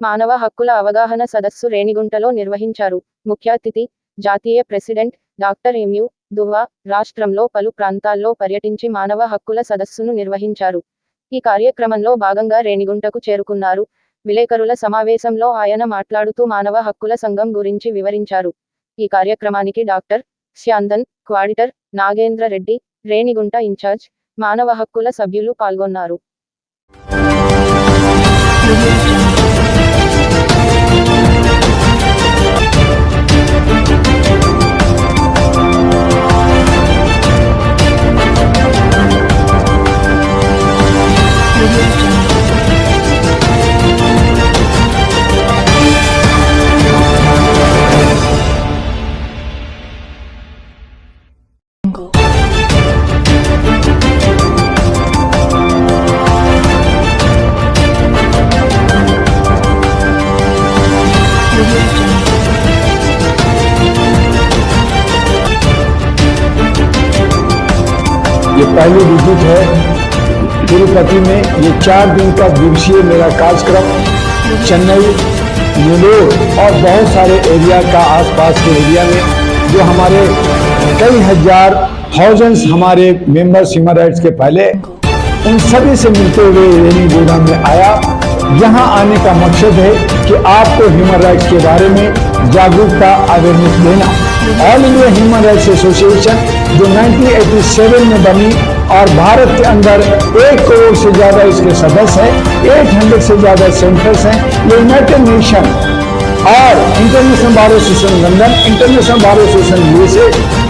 మానవ హక్కుల అవగాహన సదస్సు రేణిగుంటలో నిర్వహించారు. ముఖ్య అతిథి జాతీయ ప్రెసిడెంట్ డాక్టర్ ఎంయు దువ్వా రాష్ట్రంలో పలు ప్రాంతాల్లో పర్యటించి మానవ హక్కుల సదస్సును నిర్వహించారు. ఈ కార్యక్రమంలో భాగంగా రేణిగుంటకు చేరుకున్నారు. విలేకరుల సమావేశంలో ఆయన మాట్లాడుతూ మానవ హక్కుల సంఘం గురించి వివరించారు. ఈ కార్యక్రమానికి డాక్టర్ శ్యాందన్ క్వాడిటర్ నాగేంద్ర రెడ్డి రేణిగుంట ఇన్ఛార్జ్ మానవ హక్కుల సభ్యులు పాల్గొన్నారు. ये पहली विज़िट है। तिरुपति में ये चार दिन का दिवसीय मेरा कार्यक्रम चेन्नई नीलोर और बहुत सारे एरिया का आसपास के एरिया में, जो हमारे कई हज़ार थाउजेंड्स हमारे मेंबर्स ह्यूमन राइट्स के पहले, उन सभी से मिलते हुए रेनी गोदा में आया। यहाँ आने का मकसद है कि आपको ह्यूमन राइट्स के बारे में जागरूकता अवेयरनेस देना। All India human rights association जो 1987 में बनी और भारत के अंदर एक करोड़ से ज़्यादा इसके सदस्य हैं 800 से ज़्यादा सेंटर्स हैं यूनाइटेड नेशन और international bar association London international bar association USA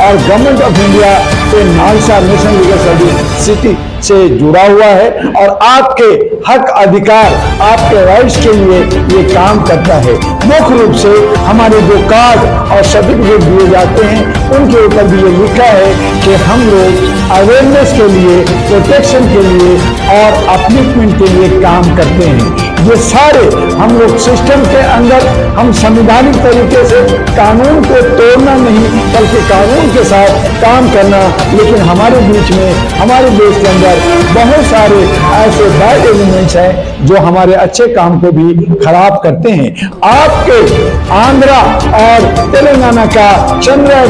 और गवर्नमेंट ऑफ़ इंडिया के NALSA national legal service city से जुड़ा हुआ है और आपके हक अधिकार, आपके राइट्स के लिए ये काम करता है। मुख्य रूप से हमारे जो कार्ड और सर्टिफिकेट दिए जाते हैं, उनके ऊपर भी ये लिखा है कि हम लोग अवेयरनेस के लिए प्रोटेक्शन के लिए और अपलिफ्टमेंट के लिए काम करते हैं। ये सारे हम लोग सिस्टम के अंदर हम संविधानिक तरीके से कानून को तोड़ना नहीं, बल्कि कानून के साथ काम करना। लेकिन हमारे बीच में, हमारे देश के अंदर बहुत सारे ऐसे बैड एलिमेंट्स हैं जो हमारे अच्छे काम को भी खराब करते हैं। आपके आंध्रा और तेलंगाना का चंद्रा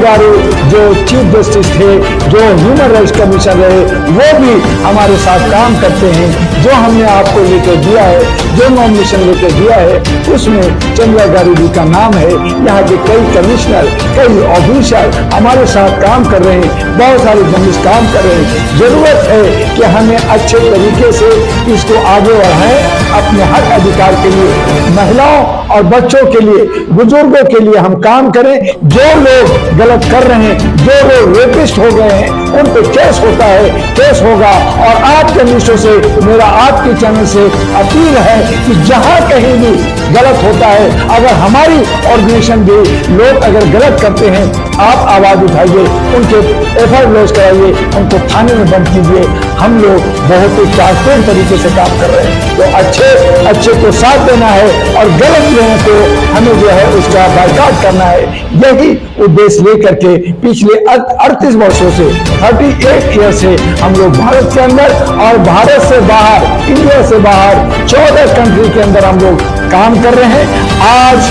जो चीफ जस्टिस थे, जो ह्यूमन राइट्स कमीशन रहे, वो भी हमारे साथ काम करते हैं। जो हमने आपको लेकर दिया है, जो नॉमिनेशन लेकर दिया है, उसमें चंद्रा गारू जी का नाम है। यहाँ के कई कमिश्नर कई ऑफिसर हमारे साथ काम कर रहे हैं, बहुत सारे जर्नलिस्ट काम कर रहे हैं। ज़रूरत है कि हमें अच्छे तरीके से इसको आगे बढ़ाएँ, अपने हक अधिकार के लिए, महिलाओं और बच्चों के लिए, बुज़ुर्गों के लिए हम काम करें। जो लोग गलत कर रहे हैं, जो लोग रेपिस्ट हो गए हैं, उन पे केस होता है केस होगा। और आपके जर्नलिस्टों से मेरा आपके चैनल से अपील है कि जहाँ कहीं भी गलत होता है, अगर हमारी ऑर्गेनाइजेशन भी लोग अगर गलत करते हैं, आप आवाज़ उठाइए, उनके एफआईआर लॉन्च कराइए, उनको थाने में बंद कीजिए। हम लोग बहुत ही ट्रांसपेरेंट तरीके से काम कर रहे हैं। तो अच्छे अच्छे को साथ देना है और गलत लोगों को हमें जो है उसका बाइकाट करना है। यही उद्देश्य लेकर के पिछले अड़तीस वर्षों से थर्टी एट ईयर से हम लोग भारत के अंदर और भारत से बाहर इंडिया से बाहर चौदह कंट्री के अंदर हम लोग काम कर रहे हैं। आज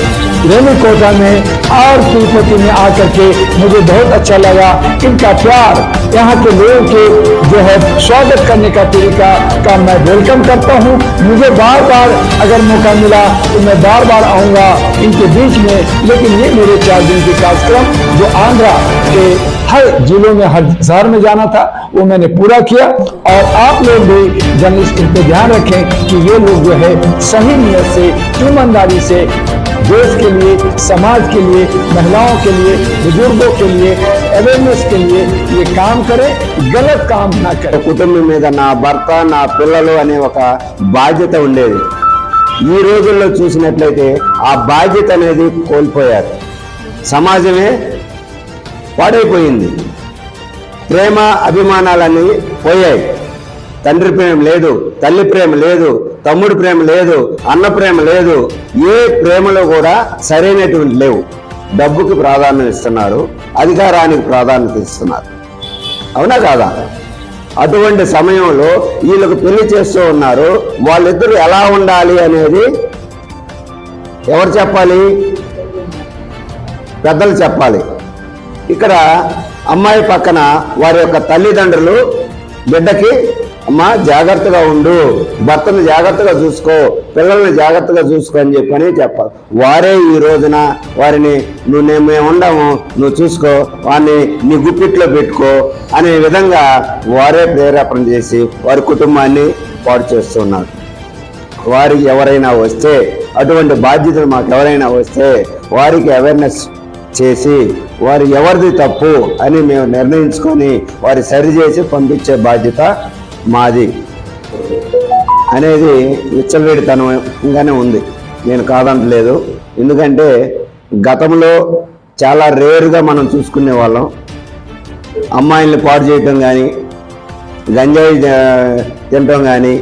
रेणुकोटा में और तिरुपति में आकर के मुझे बहुत अच्छा लगा। इनका प्यार यहाँ के लोगों के जो है स्वागत करने का तरीका का मैं वेलकम करता हूँ। मुझे बार बार अगर मौका मिला तो मैं बार बार आऊँगा इनके बीच में। लेकिन ये मेरे चार दिन के कार्यक्रम जो आंध्रा के हर जिलों में, हर शहर में जाना था, वो मैंने पूरा किया। और आप लोग भी जर्नलिस्ट इन पे ध्यान रखें कि ये लोग जो है सही नियत से, ईमानदारी से देश के लिए समाज के लिए महिलाओं के लिए बुजुर्गों के लिए अवेयरनेस के लिए ये काम करें गलत काम ना करें కుటుంబం మీద నా భర్త నా పిల్లలు అనే ఒక బాధ్యత ఉండేది ఈ రోజుల్లో చూసినట్లయితే ఆ బాధ్యత అనేది కోల్పోయారు సమాజమే పాడైపోయింది ప్రేమ అభిమానాలన్నీ పోయాయి తండ్రి ప్రేమ లేదు తల్లి ప్రేమ లేదు తమ్ముడు ప్రేమ లేదు అన్న ప్రేమ లేదు ఏ ప్రేమలో కూడా సరైనటువంటి లేవు. డబ్బుకి ప్రాధాన్యం ఇస్తున్నారు అధికారానికి ప్రాధాన్యత ఇస్తున్నారు. అవునా కాదా? అటువంటి సమయంలో వీళ్ళకు పెళ్ళి చేస్తూ ఉన్నారు వాళ్ళిద్దరూ ఎలా ఉండాలి అనేది ఎవరు చెప్పాలి? పెద్దలు చెప్పాలి. ఇక్కడ అమ్మాయి పక్కన వారి యొక్క తల్లిదండ్రులు బిడ్డకి అమ్మా జాగ్రత్తగా ఉండు. భర్తను జాగ్రత్తగా చూసుకో. పిల్లల్ని జాగ్రత్తగా చూసుకో అని చెప్పని చెప్పాలి వారే ఈ రోజున వారిని నువ్వు నేను మేము ఉండము. నువ్వు చూసుకో. వారిని నీ గుప్పిట్లో పెట్టుకో అనే విధంగా వారే ప్రేరేపణ చేసి వారి కుటుంబాన్ని పాడు చేస్తున్నారు. వారికి ఎవరైనా వస్తే అటువంటి బాధ్యతలు మాకు ఎవరైనా వస్తే వారికి అవేర్నెస్ చేసి వారు ఎవరిది తప్పు అని మేము నిర్ణయించుకొని వారి సరిచేసి పంపించే బాధ్యత మాది అనేది విచ్చలవేడితనంగానే ఉంది. నేను కాదంటలేదు ఎందుకంటే గతంలో చాలా రేరుగా మనం చూసుకునే వాళ్ళం. అమ్మాయిల్ని పాడు చేయటం కానీ గంజాయి తినటం కానీ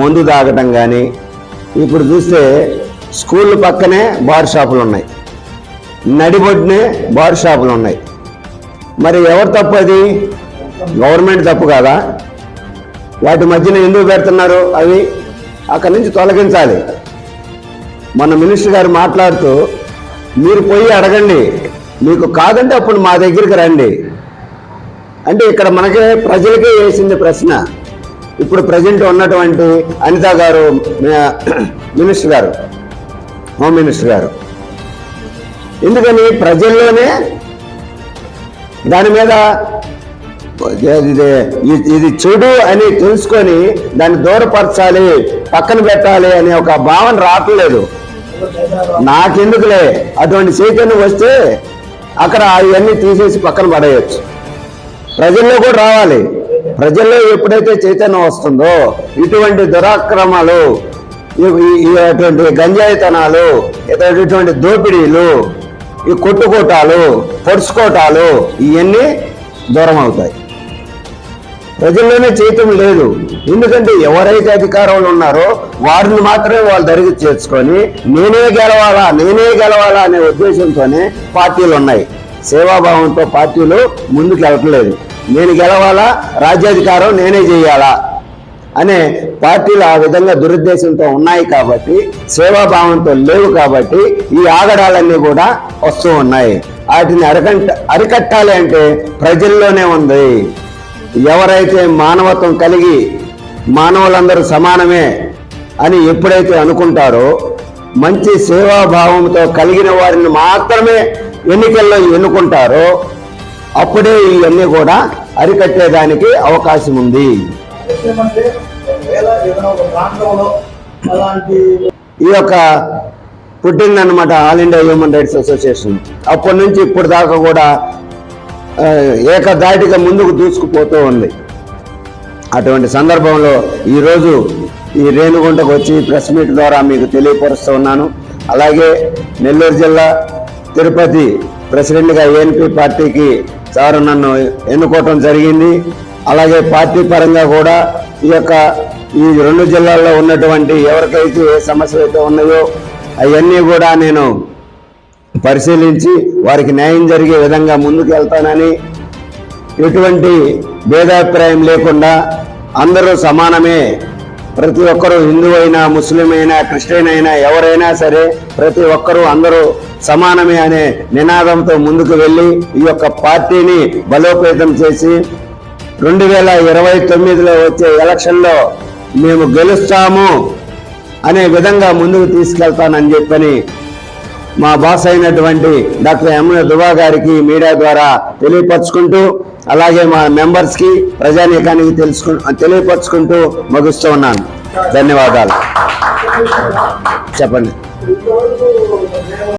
మందు తాగటం కానీ ఇప్పుడు చూస్తే స్కూల్ పక్కనే బార్ షాపులు ఉన్నాయి నడిబొడ్డునే బార్ షాపులు ఉన్నాయి మరి ఎవరు తప్పు అది? గవర్నమెంట్ తప్పు కాదా? వాటి మధ్యన ఎందుకు పెడుతున్నారు? అవి అక్కడి నుంచి తొలగించాలి. మన మినిస్టర్ గారు మాట్లాడుతూ మీరు పోయి అడగండి. మీకు కాదంటే అప్పుడు మా దగ్గరికి రండి. అంటే ఇక్కడ మనకే ప్రజలకే వేసింది ప్రశ్న. ఇప్పుడు ప్రజెంట్ ఉన్నటువంటి అనిత గారు మినిస్టర్ గారు హోమ్ మినిస్టర్ గారు. ఎందుకని? ప్రజల్లోనే దాని మీద ఇది ఇది- చెడు అని తెలుసుకొని దాన్ని దూరపరచాలి పక్కన పెట్టాలి అనే ఒక భావన రావట్లేదు. నాకెందుకులే? అటువంటి చైతన్యం వస్తే అక్కడ అవన్నీ తీసేసి పక్కన పడేయచ్చు. ప్రజల్లో కూడా రావాలి. ప్రజల్లో ఎప్పుడైతే చైతన్యం వస్తుందో ఇటువంటి దురాక్రమాలు అటువంటి గంజాయితనాలు ఇత- ఇటువంటి దోపిడీలు ఈ కొట్టుకోటాలు పొడుచుకోటాలు ఇవన్నీ దూరం అవుతాయి ప్రజల్లోనే చేయటం లేదు. ఎందుకంటే ఎవరైతే అధికారంలో ఉన్నారో వారిని మాత్రమే వాళ్ళు దరిగి చేర్చుకొని నేనే గెలవాలా నేనే గెలవాలా అనే ఉద్దేశంతోనే పార్టీలు ఉన్నాయి. సేవాభావంతో పార్టీలు ముందుకు వెళ్ళట్లేదు. నేను గెలవాలా రాజ్యాధికారం నేనే చేయాలా అనే పార్టీలు ఆ విధంగా దురుద్దేశంతో ఉన్నాయి కాబట్టి సేవాభావంతో లేవు కాబట్టి ఈ ఆగడాలన్నీ కూడా వస్తూ ఉన్నాయి. వాటిని అరకంట అరికట్టాలి అంటే ప్రజల్లోనే ఉంది. ఎవరైతే మానవత్వం కలిగి మానవులందరూ సమానమే అని ఎప్పుడైతే అనుకుంటారో మంచి సేవాభావంతో కలిగిన వారిని మాత్రమే ఎన్నికల్లో ఎన్నుకుంటారో అప్పుడే ఇవన్నీ కూడా అరికట్టేదానికి అవకాశం ఉంది. ఈ యొక్క పుట్టిందనమాట all India human rights association. అప్పటి నుంచి ఇప్పుడు దాకా కూడా ఏకధాటిగా ముందుకు దూసుకుపోతూ ఉంది. అటువంటి సందర్భంలో ఈరోజు ఈ రేణుగుంటకు వచ్చి ప్రెస్ మీట్ ద్వారా మీకు తెలియపరుస్తూ ఉన్నాను. అలాగే నెల్లూరు జిల్లా తిరుపతి ప్రెసిడెంట్గా ఏఎన్పి పార్టీకి సార్ నన్ను ఎన్నుకోవటం జరిగింది. అలాగే పార్టీ పరంగా కూడా ఈ యొక్క ఈ రెండు జిల్లాల్లో ఉన్నటువంటి ఎవరికైతే ఏ సమస్యలు అయితే ఉన్నాయో అవన్నీ కూడా నేను పరిశీలించి వారికి న్యాయం జరిగే విధంగా ముందుకు వెళ్తానని ఎటువంటి భేదాభిప్రాయం లేకుండా అందరూ సమానమే. ప్రతి ఒక్కరూ హిందూ అయినా ముస్లిం అయినా క్రిస్టియన్ అయినా ఎవరైనా సరే ప్రతి ఒక్కరూ అందరూ సమానమే అనే నినాదంతో ముందుకు వెళ్ళి ఈ యొక్క పార్టీని బలోపేతం చేసి రెండు వేల ఇరవై తొమ్మిదిలో వచ్చే ఎలక్షన్లో మేము గెలుస్తాము అనే విధంగా ముందుకు తీసుకెళ్తానని చెప్పని మా బాస్ అయినటువంటి డాక్టర్ ఎమ్మె దుబా గారికి మీడియా ద్వారా తెలియపరచుకుంటూ అలాగే మా మెంబర్స్కి ప్రజానీకానికి తెలుసుకు తెలియపరచుకుంటూ ముగిస్తూ ఉన్నాను. ధన్యవాదాలు. చెప్పండి.